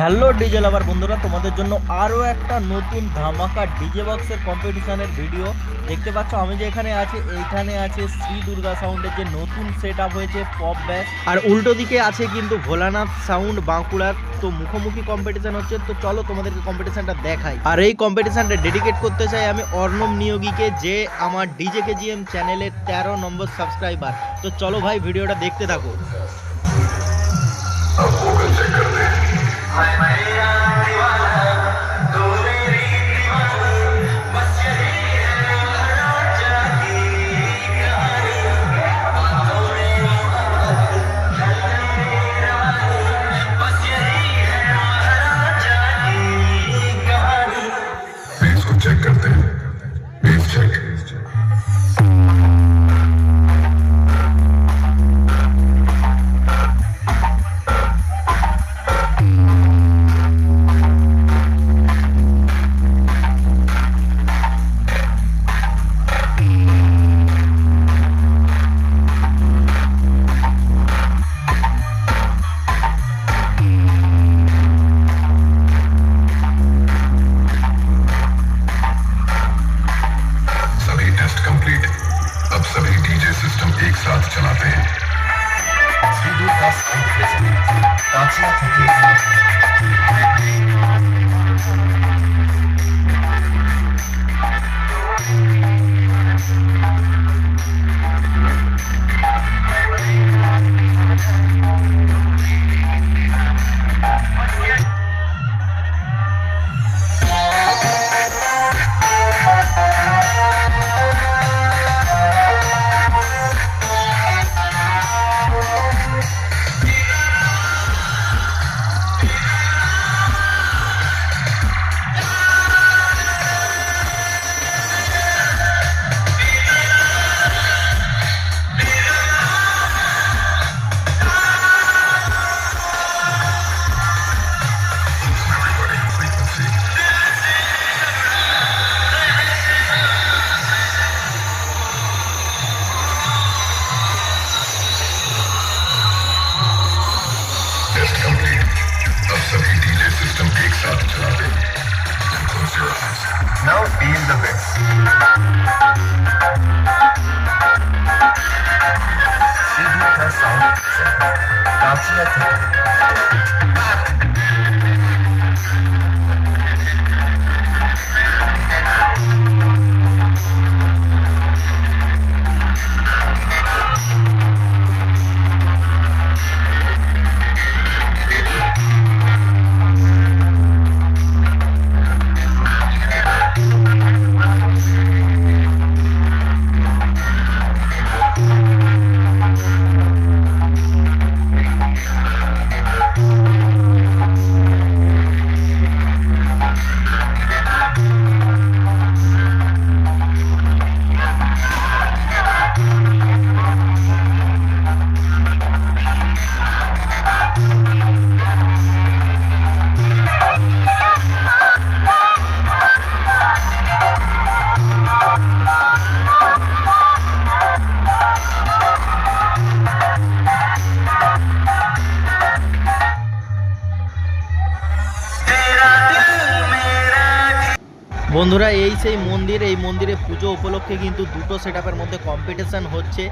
Hello DJ লাভার বন্ধুরা, তোমাদের জন্য আরও একটা নতুন ধামাকা ডিজে বক্সের কম্পিটিশানের ভিডিও দেখতে পাচ্ছ, আমি যে এখানে আছি, এইখানে আছে শ্রী দুর্গা সাউন্ডের যে নতুন সেট আপ হয়েছে পপ ব্যাস আর উল্টো দিকে আছে কিন্তু ভোলানাথ সাউন্ড বাঁকুড়ার, তো মুখোমুখি কম্পিটিশান হচ্ছে। তো চলো তোমাদেরকে কম্পিটিশানটা দেখাই। আর এই কম্পিটিশানটা ডেডিকেট করতে চাই আমি অর্ণব নিয়োগীকে, যে আমার ডিজে কেজিএম চ্যানেলের তেরো নম্বর সাবস্ক্রাইবার তো চলো ভাই ভিডিওটা দেখতে থাকো। Bass the bass. Sreediksha sound centre বন্ধুরা, এই সেই মন্দির, এই মন্দিরে পুজো উপলক্ষে কিন্তু দুটো সেট মধ্যে কম্পিটিশান হচ্ছে।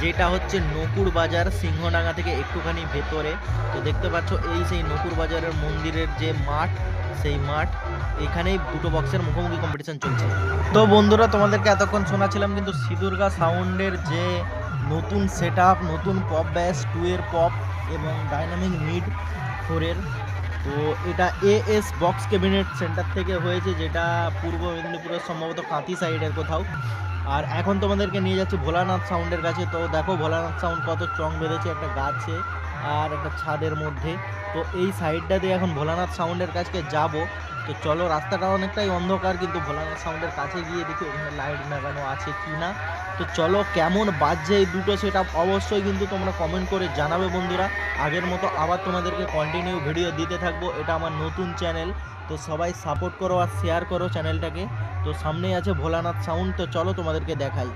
যেটা হচ্ছে নকুর বাজার, সিংহডাঙ্গা থেকে একটুখানি ভেতরে। তো দেখতে পাচ্ছ, এই সেই নকুর বাজারের মন্দিরের যে মাঠ, সেই মাঠ, এখানেই দুটো বক্সের মুখোমুখি কম্পিটিশান চলছে। তো বন্ধুরা, তোমাদেরকে এতক্ষণ শোনাছিলাম কিন্তু সিদুর্গা সাউন্ডের যে নতুন সেট নতুন পপ ব্যাস টু এর পপ এবং ডাইনামিক মিড ফোরের তো এটা এএস বক্স ক্যাবিনেট সেন্টার থেকে হয়েছে, যেটা পূর্ব মেদিনীপুরের সম্ভবত কাঁথি সাইডের কোথাও। আর এখন তোমাদেরকে নিয়ে যাচ্ছি ভোলানাথ সাউন্ডের কাছে। তো দেখো ভোলানাথ সাউন্ড কত চং বেঁধেছে একটা গাছে আর একটা ছাদের মধ্যে। তো এই সাইডটা দিয়ে এখন ভোলানাথ সাউন্ডের কাছে যাব। তো চলো, রাস্তাটা অনেকটাই অন্ধকার, কিন্তু ভোলানাথ সাউন্ডের কাছে গিয়ে দেখি ওখানে লাইট লাগানো আছে কি না। তো চলো, কেমন বাজছে এই দুটো সেট অবশ্যই কিন্তু তোমরা কমেন্ট করে জানাবে বন্ধুরা। আগের মতো আবার তোমাদেরকে কন্টিনিউ ভিডিও দিতে থাকব। এটা আমার নতুন চ্যানেল তো সবাই সাপোর্ট করো আর শেয়ার করো চ্যানেলটাকে তো সামনেই আছে ভোলানাথ সাউন্ড। তো চলো তোমাদেরকে দেখাই।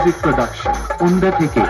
মিউজিক প্রোডাকশন উন্দা থেকে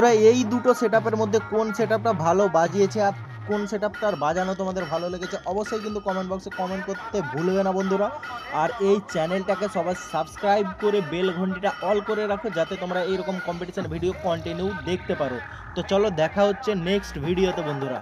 বন্ধুরা, এই দুটো সেটআপের মধ্যে কোন সেট ভালো বাজিয়েছে আর কোন সেট আর বাজানো তোমাদের ভালো লেগেছে, অবশ্যই কিন্তু কমেন্ট বক্সে কমেন্ট করতে ভুলবে না বন্ধুরা। আর এই চ্যানেলটাকে সবাই সাবস্ক্রাইব করে বেল ঘন্টিটা অল করে রাখো, যাতে তোমরা এইরকম কম্পিটিশান ভিডিও কন্টিনিউ দেখতে পারো। তো চলো, দেখা হচ্ছে নেক্সট ভিডিওতে বন্ধুরা।